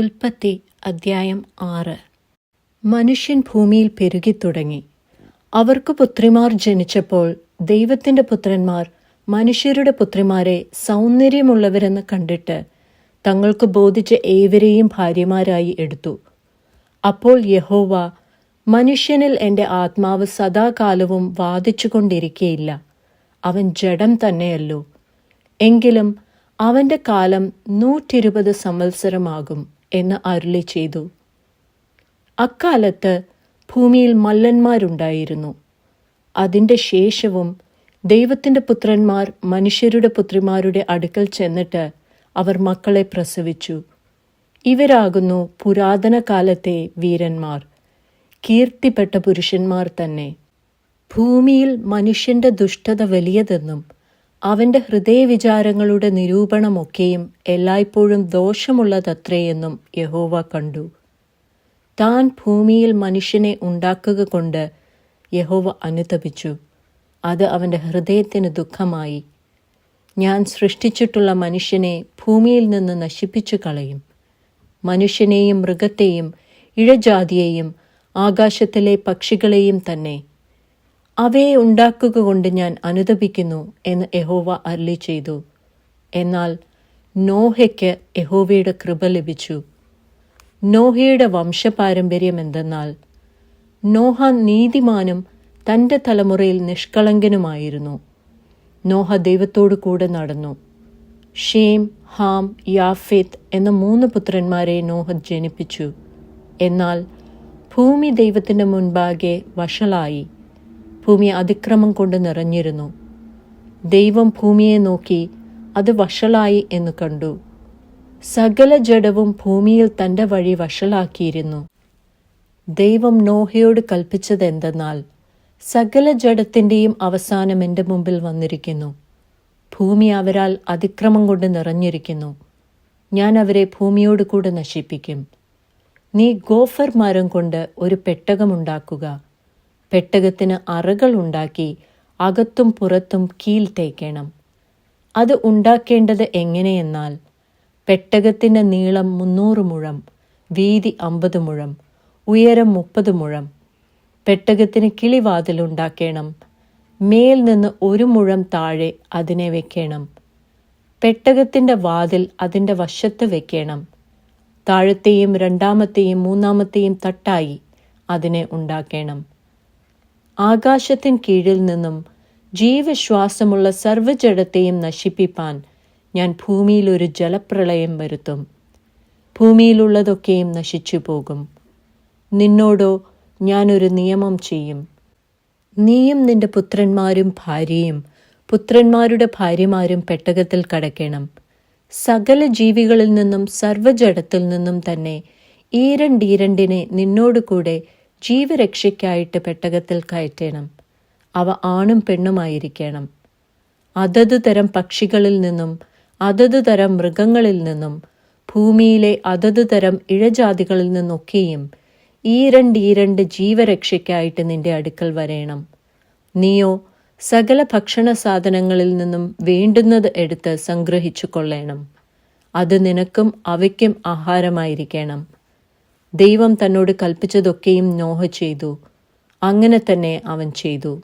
ഉൽപ്പത്തി അദ്ധ്യായം ആറ്. മനുഷ്യൻ ഭൂമിയിൽ പെരുകിത്തുടങ്ങി. അവർക്ക് പുത്രിമാർ ജനിച്ചപ്പോൾ ദൈവത്തിന്റെ പുത്രന്മാർ മനുഷ്യരുടെ പുത്രിമാരെ സൗന്ദര്യമുള്ളവരെന്ന് കണ്ടിട്ട് തങ്ങൾക്ക് ബോധിച്ച ഏവരെയും ഭാര്യമാരായി എടുത്തു. അപ്പോൾ യഹോവ മനുഷ്യനിൽ എന്റെ ആത്മാവ് സദാകാലവും വാദിച്ചുകൊണ്ടിരിക്കയില്ല. അവൻ ജഡം തന്നെയല്ലോ. എങ്കിലും അവന്റെ കാലം നൂറ്റിരുപത് സംവത്സരമാകും. എന്ന് അരുളി ചെയ്തു. അക്കാലത്ത് ഭൂമിയിൽ മല്ലന്മാരുണ്ടായിരുന്നു. അതിന്റെ ശേഷവും ദൈവത്തിന്റെ പുത്രന്മാർ മനുഷ്യരുടെ പുത്രിമാരുടെ അടുക്കൽ ചെന്നിട്ട് അവർ മക്കളെ പ്രസവിച്ചു. ഇവരാകുന്നു പുരാതന കാലത്തെ വീരന്മാർ. കീർത്തിപ്പെട്ട പുരുഷന്മാർ തന്നെ. ഭൂമിയിൽ മനുഷ്യന്റെ ദുഷ്ടത വലിയതെന്നും അവന്റെ ഹൃദയവിചാരങ്ങളുടെ നിരൂപണമൊക്കെയും എല്ലായ്പ്പോഴും ദോഷമുള്ളതത്രയെന്നും യഹോവ കണ്ടു. താൻ ഭൂമിയിൽ മനുഷ്യനെ ഉണ്ടാക്കുക കൊണ്ട് യഹോവ അനുതപിച്ചു. അത് അവന്റെ ഹൃദയത്തിന് ദുഃഖമായി. ഞാൻ സൃഷ്ടിച്ചിട്ടുള്ള മനുഷ്യനെ ഭൂമിയിൽ നിന്ന് നശിപ്പിച്ചു കളയും. മനുഷ്യനെയും മൃഗത്തെയും ഇഴജാതിയെയും ആകാശത്തിലെ പക്ഷികളെയും തന്നെ അവയെ ഉണ്ടാക്കുക കൊണ്ട് ഞാൻ അനുതപിക്കുന്നു എന്ന് യഹോവ അരളി ചെയ്തു. എന്നാൽ നോഹയ്ക്ക് യഹോവയുടെ കൃപ ലഭിച്ചു. നോഹയുടെ വംശപാരമ്പര്യം എന്തെന്നാൽ നോഹ നീതിമാനും തന്റെ തലമുറയിൽ നിഷ്കളങ്കനുമായിരുന്നു. നോഹ ദൈവത്തോടു കൂടെ നടന്നു. ഷേം ഹാം യാഫേത്ത് എന്ന മൂന്ന് പുത്രന്മാരെ നോഹ ജനിപ്പിച്ചു. എന്നാൽ ഭൂമി ദൈവത്തിന്റെ മുൻപാകെ വഷളായി. ഭൂമി അതിക്രമം കൊണ്ട് നിറഞ്ഞിരുന്നു. ദൈവം ഭൂമിയെ നോക്കി അത് വഷളായി എന്ന് കണ്ടു. സകല ജഡവും ഭൂമിയിൽ തന്റെ വഴി വഷളാക്കിയിരുന്നു. ദൈവം നോഹയോട് കൽപ്പിച്ചത് എന്തെന്നാൽ സകല ജഡത്തിന്റെയും അവസാനം എന്റെ മുമ്പിൽ വന്നിരിക്കുന്നു. ഭൂമി അവരാൽ അതിക്രമം കൊണ്ട് നിറഞ്ഞിരിക്കുന്നു. ഞാൻ അവരെ ഭൂമിയോട് കൂടെ നശിപ്പിക്കും. നീ ഗോഫർ മരം കൊണ്ട് ഒരു പെട്ടകമുണ്ടാക്കുക. പെട്ടകത്തിന് അറകൾ ഉണ്ടാക്കി അകത്തും പുറത്തും കീൽ തേക്കണം. അത് ഉണ്ടാക്കേണ്ടത് എങ്ങനെയെന്നാൽ പെട്ടകത്തിന്റെ നീളം മുന്നൂറ് മുഴം വീതി അമ്പത് മുഴം ഉയരം മുപ്പത് മുഴം. പെട്ടകത്തിന് കിളിവാതിൽ ഉണ്ടാക്കണം. മേൽ നിന്ന് ഒരു മുഴം താഴെ അതിനെ വെക്കണം. പെട്ടകത്തിന്റെ വാതിൽ അതിന്റെ വശത്ത് വെക്കണം. താഴത്തെയും രണ്ടാമത്തെയും മൂന്നാമത്തെയും തട്ടായി അതിനെ ഉണ്ടാക്കണം. ആകാശത്തിൻ കീഴിൽ നിന്നും ജീവശ്വാസമുള്ള സർവജടത്തെയും നശിപ്പിപ്പാൻ ഞാൻ ഭൂമിയിൽ ഒരു ജലപ്രളയം വരുത്തും. ഭൂമിയിലുള്ളതൊക്കെയും നശിച്ചു പോകും നിന്നോടോ ഞാനൊരു നിയമം ചെയ്യും. നീയും നിന്റെ പുത്രന്മാരും ഭാര്യയും പുത്രന്മാരുടെ ഭാര്യമാരും പെട്ടകത്തിൽ കടക്കണം. സകല ജീവികളിൽ നിന്നും സർവജടത്തിൽ നിന്നും തന്നെ ഈരണ്ടീരണ്ടിനെ നിന്നോടു കൂടെ ജീവരക്ഷയ്ക്കായിട്ട് പെട്ടകത്തിൽ കയറ്റണം. അവ ആണും പെണ്ണുമായിരിക്കണം. അതത് തരം പക്ഷികളിൽ നിന്നും അതത് തരം മൃഗങ്ങളിൽ നിന്നും ഭൂമിയിലെ അതത് തരം ഇഴജാതികളിൽ നിന്നൊക്കെയും ഈരണ്ടീരണ്ട് ഈരണ്ട് ജീവരക്ഷയ്ക്കായിട്ട് നിന്റെ അടുക്കൽ വരേണം. നീയോ സകല ഭക്ഷണ സാധനങ്ങളിൽ നിന്നും വേണ്ടുന്നത് എടുത്ത് സംഗ്രഹിച്ചു കൊള്ളേണം അത് നിനക്കും അവയ്ക്കും ആഹാരമായിരിക്കണം. ദൈവം തന്നോട് കൽപ്പിച്ചതൊക്കെയും നോഹ ചെയ്തു. അങ്ങനെ തന്നെ അവൻ ചെയ്തു.